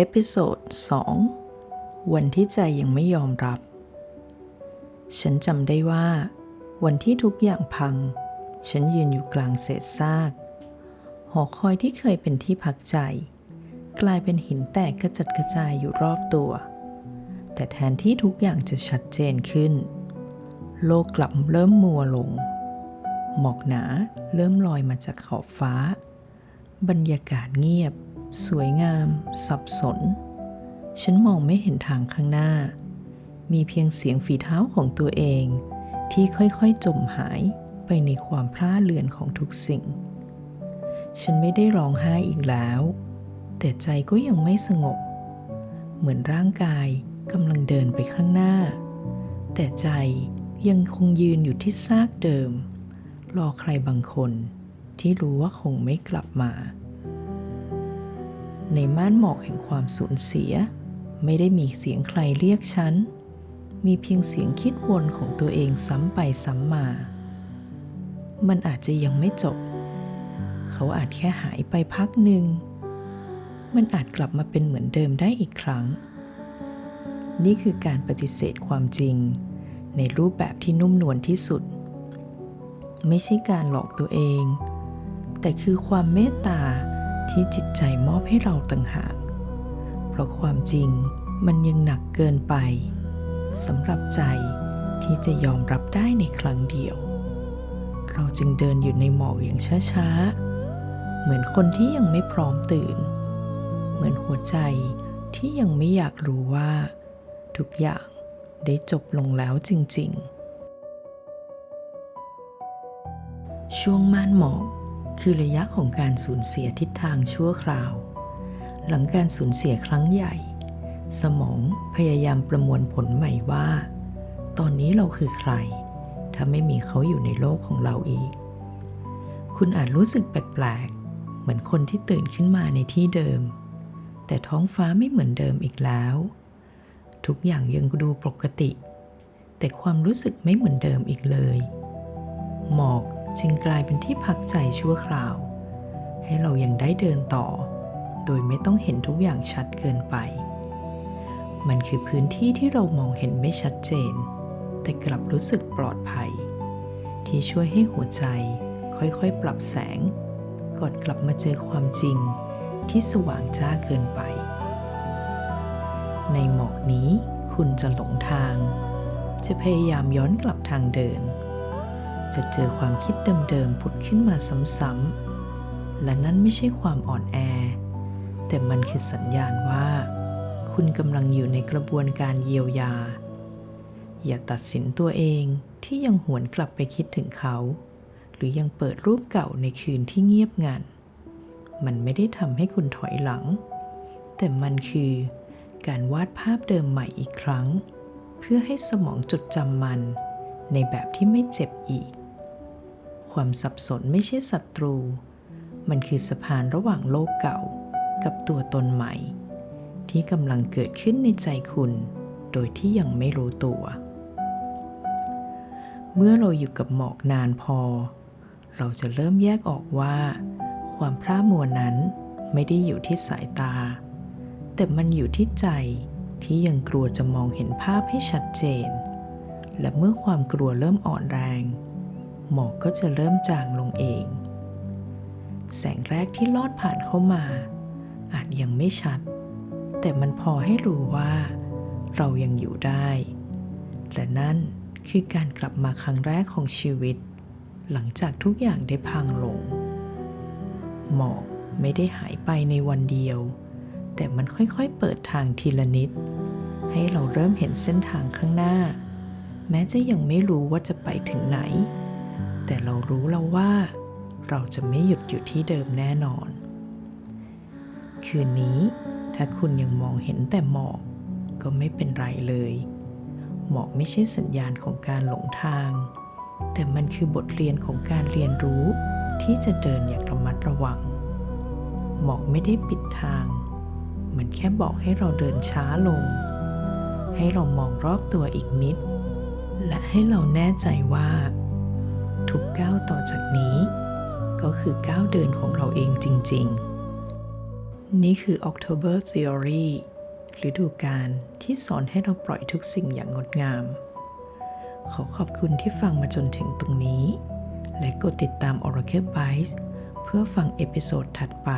เอพิโซด 2 วันที่ใจยังไม่ยอมรับ ฉันจำได้ว่า วันที่ทุกอย่างพัง ฉันยืนอยู่กลางเศษซาก หอคอยที่เคยเป็นที่พักใจ กลายเป็นหินแตกกระจัดกระจายอยู่รอบตัว แต่แทนที่ทุกอย่างจะชัดเจนขึ้น โลกกลับเริ่มมัวลง หมอกหนาเริ่มลอยมาจากขอบฟ้า บรรยากาศเงียบ สวยงาม สับสน ฉันมองไม่เห็นทางข้างหน้า มีเพียงเสียงฝีเท้าของตัวเอง ที่ค่อยๆจมหายไปในความพล่าเลือนของทุกสิ่ง ฉันไม่ได้ร้องไห้อีกแล้ว แต่ใจก็ยังไม่สงบ เหมือนร่างกายกำลังเดินไปข้างหน้า แต่ใจยังคงยืนอยู่ที่ซากเดิม รอใครบางคนที่รู้ว่าคงไม่กลับมา ในม่านหมอกแห่งความสูญเสีย ไม่ได้มีเสียงใครเรียกฉัน มีเพียงเสียงคิดวนของตัวเองซ้ำไปซ้ำมา มันอาจจะยังไม่จบ เขาอาจแค่หายไปพักหนึ่ง มันอาจกลับมาเป็นเหมือนเดิมได้อีกครั้ง นี่คือการปฏิเสธความจริง ในรูปแบบที่นุ่มนวลที่สุด ไม่ใช่การหลอกตัวเอง แต่คือความเมตตา ที่จิตใจมอบให้เราต่างหาก เพราะความจริงมันยังหนักเกินไปสำหรับใจที่จะยอมรับได้ในครั้งเดียว เราจึงเดินอยู่ในหมอกอย่างช้าๆ เหมือนคนที่ยังไม่พร้อมตื่น เหมือนหัวใจที่ยังไม่อยากรู้ว่า ทุกอย่างได้จบลงแล้วจริง ๆ ช่วงม่านหมอก คือระยะของการสูญเสียทิศทางชั่วคราว หลังการสูญเสียครั้งใหญ่ สมองพยายามประมวลผลใหม่ว่า ตอนนี้เราคือใคร ถ้าไม่มีเขาอยู่ในโลกของเราอีก คุณอาจรู้สึกแปลกๆ เหมือนคนที่ตื่นขึ้นมาในที่เดิม แต่ท้องฟ้าไม่เหมือนเดิมอีกแล้ว ทุกอย่างยังดูปกติ แต่ความรู้สึกไม่เหมือนเดิมอีกเลย หมอก จึงกลายเป็นที่พักใจชั่วคราว ให้เรายังได้เดินต่อ โดยไม่ต้องเห็นทุกอย่างชัดเกินไป มันคือพื้นที่ที่เรามองเห็นไม่ชัดเจน แต่กลับรู้สึกปลอดภัย ที่ช่วยให้หัวใจค่อยๆ ปรับแสงก่อนกลับมาเจอความจริงที่สว่างจ้าเกินไป ในหมอกนี้คุณจะหลงทาง จะพยายามย้อนกลับทางเดิน จะเจอความคิดเดิมๆผุดขึ้นมาซ้ำๆ และนั่นไม่ใช่ความอ่อนแอ แต่มันคือสัญญาณว่า คุณกำลังอยู่ในกระบวนการเยียวยา อย่าตัดสินตัวเองที่ยังหวนกลับไปคิดถึงเขา หรือยังเปิดรูปเก่าในคืนที่เงียบงัน มันไม่ได้ทำให้คุณถอยหลัง แต่มันคือการวาดภาพเดิมใหม่อีกครั้ง เพื่อให้สมองจดจำมัน ในแบบที่ไม่เจ็บอีก ความสับสนไม่ใช่ศัตรู มันคือสะพานระหว่างโลกเก่ากับตัวตนใหม่ ที่กำลังเกิดขึ้นในใจคุณ โดยที่ยังไม่รู้ตัว เมื่อเราอยู่กับหมอกนานพอ เราจะเริ่มแยกออกว่า ความพร่ามัวนั้นไม่ได้อยู่ที่สายตา แต่มันอยู่ที่ใจที่ยังกลัวจะมองเห็นภาพให้ชัดเจน และเมื่อความกลัวเริ่มอ่อนแรง หมอกก็จะเริ่มจางลงเอง แสงแรกที่ลอดผ่านเข้ามา อาจยังไม่ชัด แต่มันพอให้รู้ว่า เรายังอยู่ได้ และนั่นคือการกลับมาครั้งแรกของชีวิต หลังจากทุกอย่างได้พังลง หมอกไม่ได้หายไปในวันเดียว แต่มันค่อยๆเปิดทางทีละนิด ให้เราเริ่มเห็นเส้นทางข้างหน้า แม้จะยังไม่รู้ว่าจะไปถึงไหน แต่เรารู้แล้วว่า เราจะไม่หยุดอยู่ที่เดิมแน่นอน คืนนี้ถ้าคุณยังมองเห็นแต่หมอกก็ไม่เป็นไรเลย หมอกไม่ใช่สัญญาณของการหลงทาง แต่มันคือบทเรียนของการเรียนรู้ที่จะเดินอย่างระมัดระวัง หมอกไม่ได้ปิดทาง มันแค่บอกให้เราเดินช้าลง ให้เรามองรอบตัวอีกนิด และให้เราแน่ใจว่า ทุกก้าวต่อจากนี้ ก็คือก้าวเดินของเราเองจริง ๆ นี่คือ October Theory ฤดูกาลที่สอนให้เราปล่อยทุกสิ่งอย่างงดงาม ขอขอบคุณที่ฟังมาจนถึงตรงนี้ และกดติดตาม Oracle Bytes เพื่อฟังเอพิโซดถัดไป